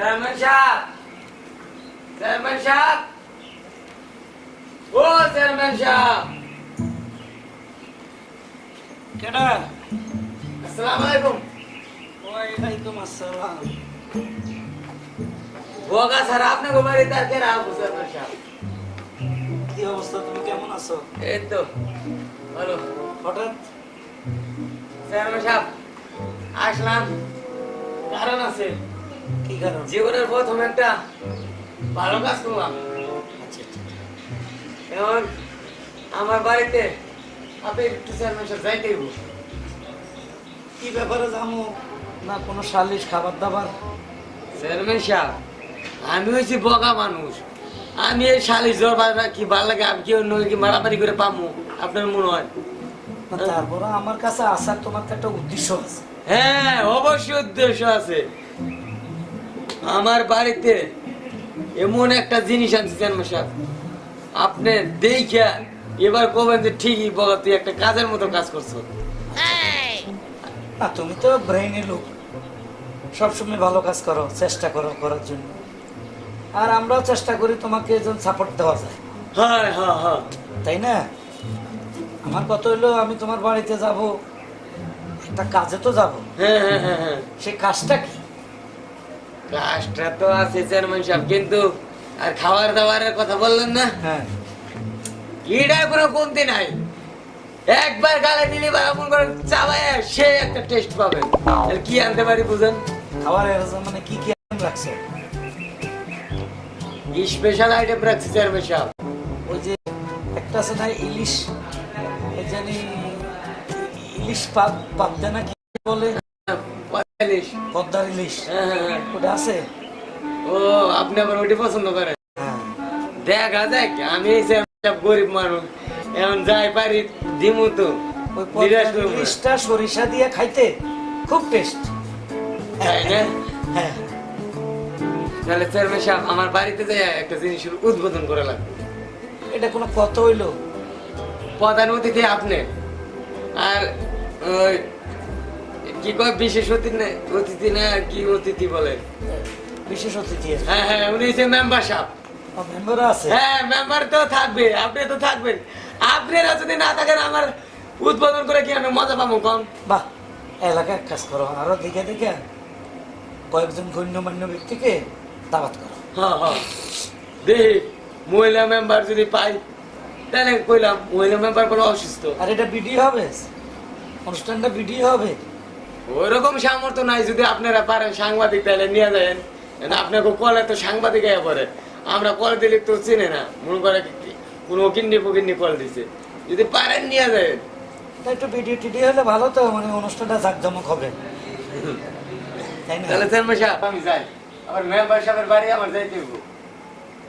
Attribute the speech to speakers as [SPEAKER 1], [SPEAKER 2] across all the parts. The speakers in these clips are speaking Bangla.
[SPEAKER 1] চেয়ারম্যান সাহেব চেয়ারম্যান সাহেব ও চেয়ারম্যান সাহেব
[SPEAKER 2] কেডা
[SPEAKER 1] আসসালামু আলাইকুম
[SPEAKER 2] ওয়ালাইকুম আসসালাম
[SPEAKER 1] বোগা স্যার আপনাকে বাড়িতে আর কে রাখব চেয়ারম্যান সাহেব
[SPEAKER 2] কি অবস্থা তুমি কেমন আছো?
[SPEAKER 1] এই তো ভালো।
[SPEAKER 2] হঠাৎ?
[SPEAKER 1] চেয়ারম্যান সাহেব আসলাম। কারণ আছে।
[SPEAKER 2] কি
[SPEAKER 1] জীবনের প্রথম একটা ভালো কাজ করলাম।
[SPEAKER 2] আচ্ছা আচ্ছা
[SPEAKER 1] এখন আমার বাড়িতে আপনি একটু চেয়ারম্যান সাহেব যাইতে
[SPEAKER 2] কি ব্যাপারে জানো না কোনো সালিশ খাবার দাবার?
[SPEAKER 1] চেয়ারম্যান সাহেব আমি হয়েছি বগা মানুষ। আমি এই শালি জ্বর কি ভালো লাগে আমি কি অন্য কি মারামারি করে পামু? আপনার মনে হয়?
[SPEAKER 2] তারপরে আমার কাছে আসার তোমার একটা উদ্দেশ্য আছে।
[SPEAKER 1] হ্যাঁ অবশ্যই উদ্দেশ্য আছে। আমার বাড়িতে এমন একটা জিনিস আনছি সাহেব আপনি দেখিয়া এবার কবেন যে ঠিকই বগা তুই একটা কাজের মতো কাজ করছ।
[SPEAKER 2] না তুমি তো ব্রেইনের লোক। সবসময় ভালো কাজ করো চেষ্টা করো করার জন্য। আর আমরাও চেষ্টা করি তোমাকে যেন সাপোর্ট দেওয়া যায়।
[SPEAKER 1] হ্যাঁ হ্যাঁ হ্যাঁ।
[SPEAKER 2] তাই না? আমার কত হইল আমি তোমার বাড়িতে যাব একটা কাজে তো যাব।
[SPEAKER 1] হ্যাঁ হ্যাঁ হ্যাঁ হ্যাঁ।
[SPEAKER 2] সেই কাজটা কি?
[SPEAKER 1] কাজটা তো আছে চেয়ারম্যান সাহেব কিন্তু আর খাবার দাবারের কথা বললেন না?
[SPEAKER 2] হ্যাঁ।
[SPEAKER 1] কোনো কমতি নাই। একবার গালে দিলে বা এমন করে চাবায় সে একটা টেস্ট পাবেন কি আনতে পারি বুঝেন?
[SPEAKER 2] খাবার মানে কি কি
[SPEAKER 1] স্পেশাল আইটেম রাখছি চেয়ারম্যান সাহেব।
[SPEAKER 2] ওই যে একটা আছে না ইলিশ জানি ইলিশ পাবদা না কি বলে?
[SPEAKER 1] পঁয়তাল্লিশ
[SPEAKER 2] পদ্মার ইলিশ।
[SPEAKER 1] হ্যাঁ।
[SPEAKER 2] ওটা আছে?
[SPEAKER 1] ও আপনি আবার ওইটি পছন্দ করেন?
[SPEAKER 2] হ্যাঁ।
[SPEAKER 1] দেখা আমি গরিব মানুষ এখন যাই পারি দিমু তো।
[SPEAKER 2] ইলিশটা সরিষা দিয়ে খাইতে খুব টেস্ট
[SPEAKER 1] তাই না?
[SPEAKER 2] হ্যাঁ।
[SPEAKER 1] তাহলে চেয়ারম্যান সাহেব আমার বাড়িতে যাই একটা জিনিসের উদ্বোধন করে লাগবে।
[SPEAKER 2] এটা কোনো কত হইল?
[SPEAKER 1] প্রধান অতিথি আপনি। আর কি কয় বিশেষ অতিথি না অতিথি না কি অতিথি বলে?
[SPEAKER 2] বিশেষ অতিথি
[SPEAKER 1] হ্যাঁ হ্যাঁ উনি হচ্ছে মেম্বার সাহেব।
[SPEAKER 2] মেম্বার আছে?
[SPEAKER 1] হ্যাঁ মেম্বার তো থাকবে আপনি তো থাকবেন। আপনারা যদি না থাকেন আমার উদ্বোধন করে কি আমি মজা পাবো কম?
[SPEAKER 2] বাহ এলাকার কাজ করো আরও দেখে দেখে কয়েকজন গণ্যমান্য ব্যক্তিকে দাবাত করো।
[SPEAKER 1] হ্যাঁ হ্যাঁ দেখি মহিলা মেম্বার যদি পাই তাহলে কইলাম মহিলা মেম্বার কোনো অসুস্থ।
[SPEAKER 2] আর এটা বিডি হবে? অনুষ্ঠানটা ভিডিও হবে?
[SPEAKER 1] ওইরকম সামর্থ্য নাই যদি আপনারা পারেন সাংবাদিক তাহলে নিয়ে যাবেন। আপনাকে কলে তো সাংবাদিক আয়া পরে আমরা কল দিলে তো চিনে না। মনে করে কোনো কিন্নি ফকিন্নি কল দিছে। যদি পারেন নিয়ে যাবেন।
[SPEAKER 2] একটু ভিডিও টিডিও হলে ভালো তো মানে অনুষ্ঠানটা জাকজমক হবে।
[SPEAKER 1] তাহলে সাহেব আমি যাই। আমার মেম্বার সাহেবের বাড়ি আমার যাইতে হইব।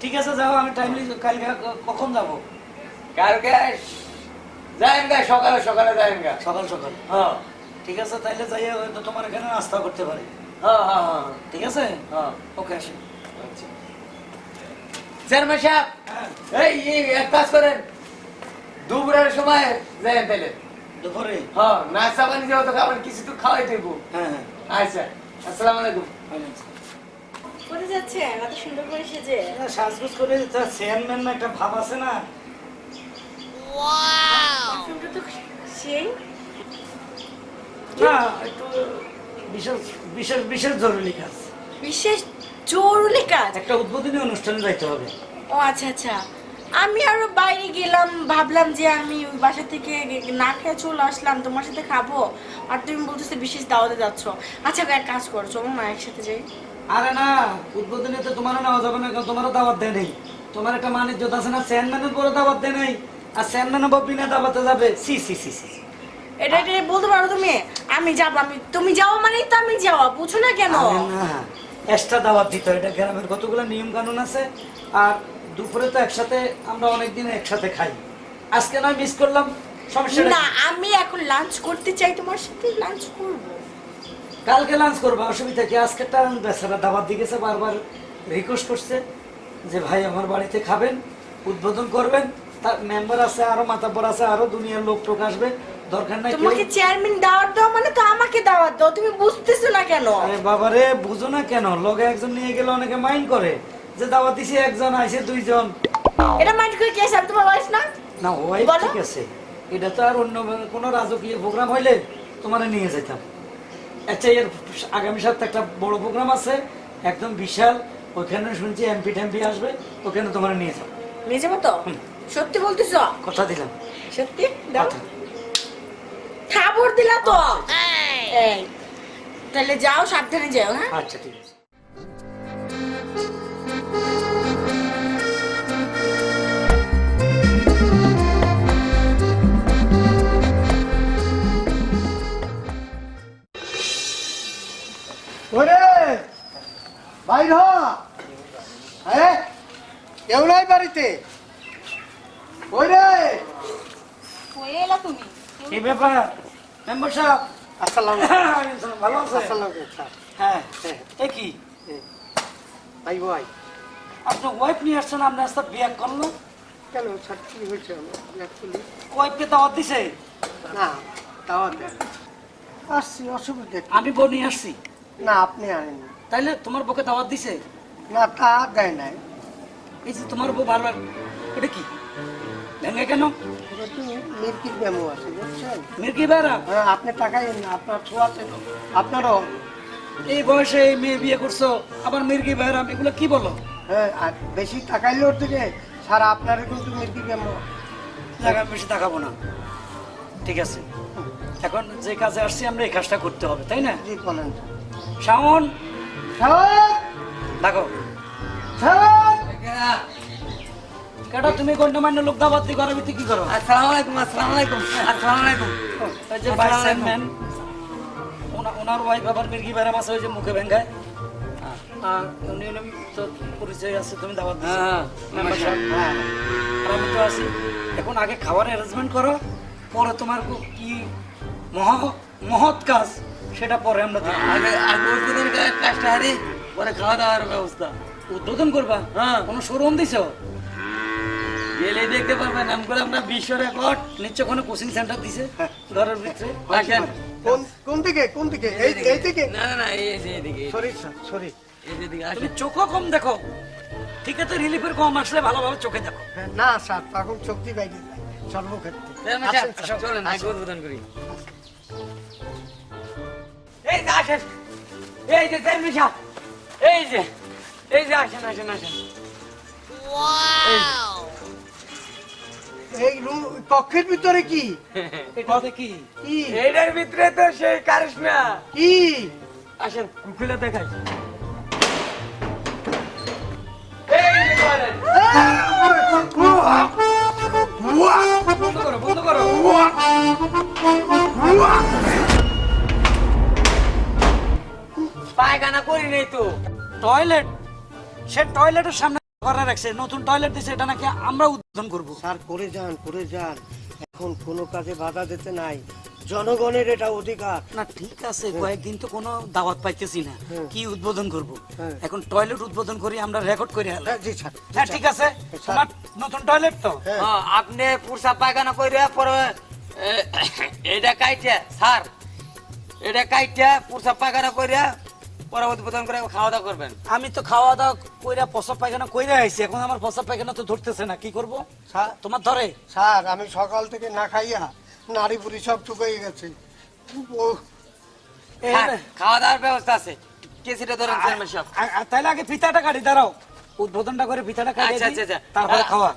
[SPEAKER 2] ঠিক আছে যাও আমি টাইমলি কালকে কখন যাব?
[SPEAKER 1] কালকে যাইন গা সকালে সকালে যাইন গা।
[SPEAKER 2] সকাল সকাল।
[SPEAKER 1] হ্যাঁ।
[SPEAKER 2] ঠিক আছে তাইলে যাই হয়তো তোমার এখানে নাস্তা করতে পারি।
[SPEAKER 1] হ্যাঁ হ্যাঁ হ্যাঁ
[SPEAKER 2] ঠিক আছে?
[SPEAKER 1] হ্যাঁ
[SPEAKER 2] ওকে আসি।
[SPEAKER 1] আচ্ছা। চেয়ারম্যান সাহেব এই এই এক কাজ করেন। দুপুরের সময় যাইন তাহলে
[SPEAKER 2] দুপুরে?
[SPEAKER 1] হ্যাঁ নাস্তা পানি যাওয়া তো খাবার কিছু তো খাওয়াই দেবো।
[SPEAKER 2] হ্যাঁ
[SPEAKER 1] আচ্ছা আসসালামু আলাইকুম।
[SPEAKER 3] কোথায় যাচ্ছেন? এত সুন্দর করে সেজে।
[SPEAKER 2] না, সাজগোজ করে তার চেয়ারম্যান না একটা ভাব আছে না।
[SPEAKER 3] পারফিউমটা তো সেই
[SPEAKER 2] না একটু বিশেষ বিশেষ বিশেষ জরুরি কাজ।
[SPEAKER 3] বিশেষ জরুরি কাজ?
[SPEAKER 2] একটা উদ্বোধনী অনুষ্ঠানে যাইতে হবে।
[SPEAKER 3] ও আচ্ছা আচ্ছা। আমি আরও বাইরে গেলাম ভাবলাম যে আমি ওই বাসা থেকে না খেয়ে চলে আসলাম তোমার সাথে খাব। আর তুমি বলতেছো বিশেষ দাওয়াতে যাচ্ছ। আচ্ছা এক কাজ করো চলো না একসাথে যাই।
[SPEAKER 2] আরে না উদ্বোধনে তো তোমারও নেওয়া যাবে না তোমারও দাওয়াত দেয় নেই। তোমার একটা মানের যোদ্ধা আছে না চেয়ারম্যানের পরে দাওয়াত দেয় নেই। আর চেয়ারম্যান আবার বিনা দাওয়াতে যাবে। সি সি সি সি।
[SPEAKER 3] এটা এটা বলতে পারো তুমি? আমি যাব আমি তুমি যাও মানেই তো আমি যাওয়া বুঝো না কেন?
[SPEAKER 2] না এক্সট্রা দাওয়াত দিতে এটা গ্রামের কতগুলো নিয়ম কানুন আছে আর দুপুরে তো একসাথে আমরা অনেকদিন একসাথে খাই। আজকে নয় মিস করলাম সমস্যা
[SPEAKER 3] না আমি এখন লাঞ্চ করতে চাই তোমার সাথে লাঞ্চ করব।
[SPEAKER 2] কালকে লাঞ্চ করব অসুবিধা কি? আজকে বেচারা দাবার দিকেছে বারবার রিকোয়েস্ট করছে যে ভাই আমার বাড়িতে খাবেন উদ্বোধন করবেন তার মেম্বার আছে আরও মাতাব্বর আছে আরও দুনিয়ার লোক টোক আসবে দরকার নাই
[SPEAKER 3] তোমাকে চেয়ারম্যান দাওয়াত দাও মানে তো আমাকে দাওয়াত দাও তুমি বুঝতেছো না কেন?
[SPEAKER 2] আরে বাবারে বুঝো না কেন? লগে একজন নিয়ে গেলে অনেকে মাইন্ড করে যে দাওয়াত দিছে একজন আইছে দুইজন।
[SPEAKER 3] এটা মাইন্ড করে কি আছে? তোমার ওয়াইফ না?
[SPEAKER 2] না ওই ঠিক আছে। এটা তো আর অন্য কোনো রাজকীয় প্রোগ্রাম হইলে তোমারে নিয়ে যেতাম আচ্ছা এর আগামী সপ্তাহে একটা বড় প্রোগ্রাম আছে একদম বিশাল। ওখানে শুনছি এমপি টেমপি আসবে ওখানে তোমার নিয়ে যাও
[SPEAKER 3] নিয়ে যাব তো? সত্যি বলতেছ?
[SPEAKER 2] কথা দিলাম।
[SPEAKER 3] সত্যি? দাও। খাবার দিলা তো। এই তাহলে যাও সাবধানে যাও হ্যাঁ?
[SPEAKER 2] আচ্ছা ঠিক আছে।
[SPEAKER 4] ওরে বাইর হ। হ্যাঁ কেউ নাই বাড়িতে। ওরে
[SPEAKER 3] হয়ে এলা তুমি?
[SPEAKER 2] কি ব্যাপার? মেম্বার সাহেব
[SPEAKER 4] আসসালাম
[SPEAKER 2] ভালো আছে।
[SPEAKER 4] আসসালাম
[SPEAKER 2] হ্যাঁ এ কি?
[SPEAKER 4] ভাই ভাই।
[SPEAKER 2] আপনার ওয়াইফ নিয়ে আসছেন আপনি আস্তে বিয়ে করল
[SPEAKER 4] কেন স্যার কি হয়েছে? অ্যাকচুয়ালি
[SPEAKER 2] ওয়াইফকে দাওয়াত দিছে?
[SPEAKER 4] না তাও দেন। আসছি অসুবিধা।
[SPEAKER 2] আমি বউ নিয়ে আসছি।
[SPEAKER 4] না আপনি আনেন
[SPEAKER 2] তাইলে তোমার বউকে দাওয়াত দিছে?
[SPEAKER 4] না তা দেয় নাই।
[SPEAKER 2] এই যে তোমার বউ বারবার এটা কি? ভেঙে কেন?
[SPEAKER 4] মির্কির মেমো আছে বুঝছেন?
[SPEAKER 2] মির্কি বেড়া?
[SPEAKER 4] হ্যাঁ আপনি টাকাই না আপনার ছোঁয়াছে আপনারও?
[SPEAKER 2] এই বয়সে এই মেয়ে বিয়ে করছ আবার মির্কি বেড়াম এগুলো কি বলো?
[SPEAKER 4] হ্যাঁ আর বেশি টাকাইলে ওর থেকে সারা আপনারও কিন্তু মির্কির মেমো
[SPEAKER 2] জায়গা বেশি তাকাবো না। ঠিক আছে। এখন যে কাজে আসছি আমরা এই কাজটা করতে হবে তাই না?
[SPEAKER 4] জি বলেন।
[SPEAKER 2] শাওন!
[SPEAKER 4] স্যার
[SPEAKER 2] দেখো
[SPEAKER 4] স্যার
[SPEAKER 2] কেটা তুমি গণ্যমান্য লোক দাবাত দি ঘরের ভিতরে কি করো?
[SPEAKER 1] আসসালামু আলাইকুম আসসালামু আলাইকুম আসসালামু আলাইকুম।
[SPEAKER 2] ওই যে চেয়ারম্যান ওনা- ওনার ওয়াইফ আবার মির্গি বেড়াম আছে ওই যে মুখে ভেঙ্গায়। আর উনি উনি তো পরিচয় আছে তুমি দাবাত দিছো।
[SPEAKER 1] হ্যাঁ,
[SPEAKER 4] হ্যাঁ
[SPEAKER 2] আর আমি তো আছি। এখন আগে খাবার অ্যারেঞ্জমেন্ট করো পরে তোমার কো- মহা মহৎ কাজ সেটা পরে আমরা
[SPEAKER 1] আগে আগে উদ্বোধন করে কাজটা হারি পরে খাওয়া দাওয়ার ব্যবস্থা।
[SPEAKER 2] উদ্বোধন করবা?
[SPEAKER 1] হ্যাঁ।
[SPEAKER 2] কোনো শোরুম দিছো?
[SPEAKER 1] গেলে দেখতে পারবেন নাম করে আমরা বিশ্ব রেকর্ড।
[SPEAKER 2] নিশ্চয় কোনো কোচিং সেন্টার দিছে ঘরের ভিতরে।
[SPEAKER 1] আসেন
[SPEAKER 4] কোন কোন দিকে কোন দিকে? এই এই দিকে?
[SPEAKER 1] না না না এই যে এদিকে
[SPEAKER 4] সরি সরি।
[SPEAKER 1] এই
[SPEAKER 2] তুমি
[SPEAKER 1] আসেন।
[SPEAKER 2] চোখও কম দেখো। ঠিক আছে রিলিফের কম আসলে ভালোভাবে চোখে দেখো।
[SPEAKER 4] না স্যার তখন শক্তি বাইরে যায়। সর্বক্ষেত্রে।
[SPEAKER 1] চলেন আগে উদ্বোধন করি। এই যে আসেন। এই যে এই যে এই যে আসেন আসেন আসেন।
[SPEAKER 4] এই রুম কক্ষের ভিতরে কি?
[SPEAKER 2] এটাতে কি?
[SPEAKER 4] কি?
[SPEAKER 1] এইটার ভিতরে তো সেই কারিশমা
[SPEAKER 4] কি?
[SPEAKER 1] আসেন খুলে দেখাই। এই যে করেন
[SPEAKER 2] বন্ধ করো বন্ধ করো
[SPEAKER 1] পায়খানা করি নাই তো।
[SPEAKER 2] টয়লেট? সে টয়লেটের সামনে রাখছে নতুন টয়লেট দিছে এটা নাকি আমরা উদ্বোধন করব।
[SPEAKER 4] স্যার করে যান করে যান। এখন কোনো কাজে বাধা দিতে নাই। জনগণের এটা অধিকার।
[SPEAKER 2] না ঠিক আছে কয়েকদিন তো কোনো দাওয়াত পাইতেছি না। কি উদ্বোধন করব?
[SPEAKER 4] হ্যাঁ।
[SPEAKER 2] এখন টয়লেট উদ্বোধন করি আমরা রেকর্ড করে
[SPEAKER 4] হ্যাঁ, জি স্যার।
[SPEAKER 2] হ্যাঁ ঠিক আছে। তোমার নতুন টয়লেট তো?
[SPEAKER 4] হ্যাঁ।
[SPEAKER 1] হ্যাঁ, আপনি পুরসা পায়খানা করে পরে এটা কাইটা স্যার। এটা কাইটা পুরসা পায়খানা করে পরে উদ্বোধন করে খাওয়া দাওয়া করবেন।
[SPEAKER 2] আমি তো খাওয়া দাওয়া কইরা প্রসাব পায়খানা কইরা আইছি এখন আমার প্রসাব পায়খানা তো ধরতেছে না কি করব? তোমার ধরে?
[SPEAKER 4] স্যার আমি সকাল থেকে না খাইয়া নারী বুড়ি সব চুকাই গেছে। ও।
[SPEAKER 1] হ্যাঁ, খাওয়া দাওয়ার ব্যবস্থা আছে। কেসিটা ধরেন চেয়ারম্যান সাহেব।
[SPEAKER 2] তাহলে আগে ফিতাটা কাটি দাঁড়াও। উদ্বোধনটা করে ফিতাটা কাটি
[SPEAKER 1] আচ্ছা আচ্ছা আচ্ছা।
[SPEAKER 2] তারপরে খাওয়া।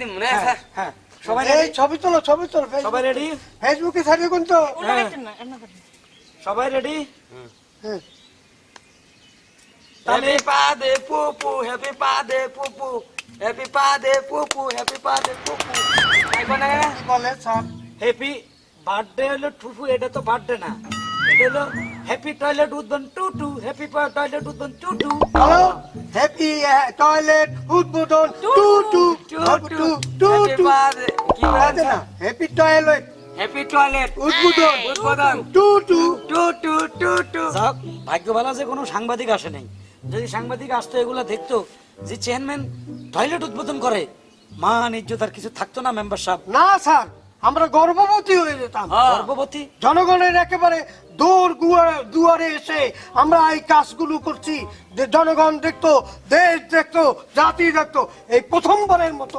[SPEAKER 1] দিন মনে
[SPEAKER 2] হ্যাঁ, হ্যাঁ। সবাই
[SPEAKER 4] এই
[SPEAKER 2] রেডি
[SPEAKER 4] ছবি তোলো ছবি তোলো
[SPEAKER 2] সবাই রেডি
[SPEAKER 4] ফেসবুকে ছাড়িয়ে কোন তো।
[SPEAKER 3] ওটা একটা না, এমন করে।
[SPEAKER 2] সবাই রেডি
[SPEAKER 4] হ্যাঁ।
[SPEAKER 1] হ্যাপি পাদে পুপু হ্যাপি পাদে পুপু হ্যাপি পাদে পুপু হ্যাপি পাদে এখন
[SPEAKER 4] বলে স্যার
[SPEAKER 2] হ্যাপি বার্থডে হলো টুফু এটা তো বার্থডে না। এটা হলো হ্যাপি টয়লেট উদ্বোধন টু টু হ্যাপি টয়লেট উদ্বোধন to to
[SPEAKER 4] hello happy toilet উদ্বোধন to to to to to to
[SPEAKER 1] কি
[SPEAKER 4] আছে না? হ্যাপি টয়লেট
[SPEAKER 1] হ্যাপি টয়লেট
[SPEAKER 4] উদ্বোধন
[SPEAKER 1] উদ্বোধন
[SPEAKER 4] to to
[SPEAKER 1] to to to to
[SPEAKER 2] ভাগ্য ভালো যে কোনো সাংবাদিক আসে নাই। যদি সাংবাদিক আসতো এগুলো দেখতো যে চেয়ারম্যান টয়লেট উদ্বোধন করে মান ইজ্জত আর কিছু থাকতো না মেম্বার সাহেব?
[SPEAKER 4] না স্যার আমরা গর্ভবতী হয়ে যেতাম।
[SPEAKER 1] হ্যাঁ।
[SPEAKER 2] গর্ভবতী?
[SPEAKER 4] জনগণের একেবারে দৌড় দুয়ারে এসে আমরা এই কাজগুলো করছি। যে জনগণ দেখতো দেশ দেখতো জাতি দেখতো এই প্রথমবারের মতো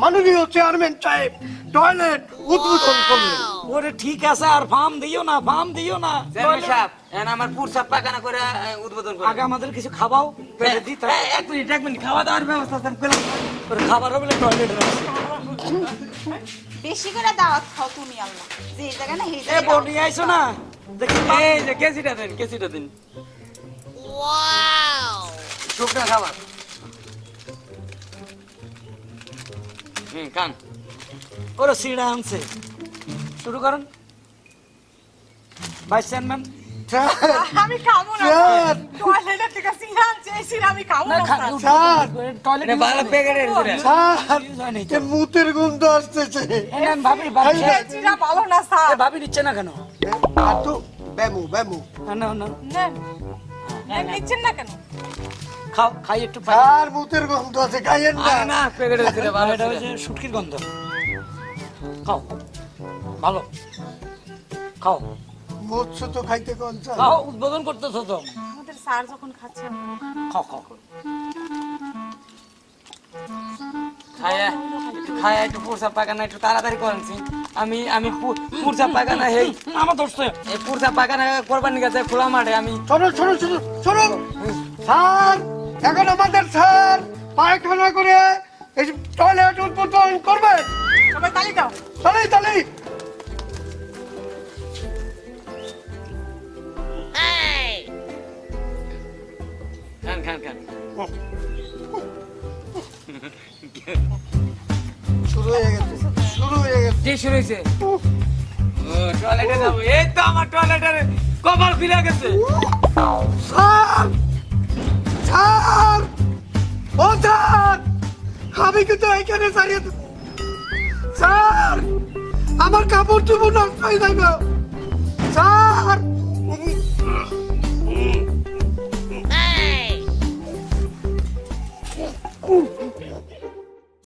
[SPEAKER 4] মাননীয় চেয়ারম্যান সাহেব টয়লেট উদ্বোধন করলেন
[SPEAKER 2] ওরে ঠিক আছে আর ফার্ম দিও না ফার্ম দিও না।
[SPEAKER 1] চেয়ারম্যান সাহেব এখন আমার পুরসা পায়খানা করে উদ্বোধন করে
[SPEAKER 2] আগে আমাদের কিছু খাবাও? পেটে
[SPEAKER 1] এক মিনিট এক মিনিট খাওয়া দাওয়ার ব্যবস্থা
[SPEAKER 2] খাবার হবে টয়লেট
[SPEAKER 5] বেশি করে দাওয়াত খাও তুমি আল্লাহ। যে জায়গা না এই
[SPEAKER 2] এ
[SPEAKER 5] জায়গা
[SPEAKER 2] বনি আইছো না। দেখি
[SPEAKER 1] এই যে কেজিটা দিন কেজিটা দিন। শুকনো খাবার। কান।
[SPEAKER 2] ওরে সিঁড়া আনছে। শুরু করেন। Vice chairman.
[SPEAKER 5] আমি খাব না। টয়লেটের থেকে সিঙ্গার চেয়েছি আমি খাব না স্যার।
[SPEAKER 4] স্যার।
[SPEAKER 1] ভালো প্যাকেটের ভিতরে।
[SPEAKER 4] স্যার
[SPEAKER 2] নাই তো।
[SPEAKER 4] এ মুতের গন্ধ আসতেছে।
[SPEAKER 2] ভাবি ভাবি।
[SPEAKER 5] চেয়েছিরা ভালো না স্যার।
[SPEAKER 2] ভাবি নিচ্ছে না কেন?
[SPEAKER 4] আর তো ব্যামু ব্যামু
[SPEAKER 2] না,
[SPEAKER 5] নিচ্ছেন না কেন?
[SPEAKER 2] খাও খাই একটু
[SPEAKER 4] স্যার মুতের গন্ধ আছে? খাইয়েন না।
[SPEAKER 1] না ভালো
[SPEAKER 2] এটা হচ্ছে শুটকির গন্ধ। খাও ভালো। খাও।
[SPEAKER 4] মৎস্য তো খাইতে কোন
[SPEAKER 2] খাও উদ্বোধন করতেছো তো।
[SPEAKER 5] আমাদের স্যার যখন খাচ্ছেন
[SPEAKER 2] খাও খাও।
[SPEAKER 1] খায়া একটু খায়া একটু পুরসা একটু তাড়াতাড়ি করেছি আমি আমি পুরসা এই
[SPEAKER 2] আমার দোস্ত
[SPEAKER 1] এই পুরসা করবার নিয়ে গেছে খোলা মাঠে আমি
[SPEAKER 4] শোনো শোনো শোনো শোনো স্যার! এখন আমাদের স্যার পায়খানা করে এই টয়লেট উদ্বোধন করবে।
[SPEAKER 5] সবাই তালি দাও।
[SPEAKER 1] খান খান খান।
[SPEAKER 4] শুরু হয়ে গেছে শুরু হয়ে গেছে।
[SPEAKER 1] শুরু হয়েছে? ও টয়লেটে যাব। এই তো আমার টয়লেটের কপাল ফিরে গেছে।
[SPEAKER 4] স্যার! স্যার ও স্যার আমি কিন্তু এখানে দাঁড়িয়ে। স্যার! আমার কাপড় চুপড় নষ্ট হয়ে যাবে।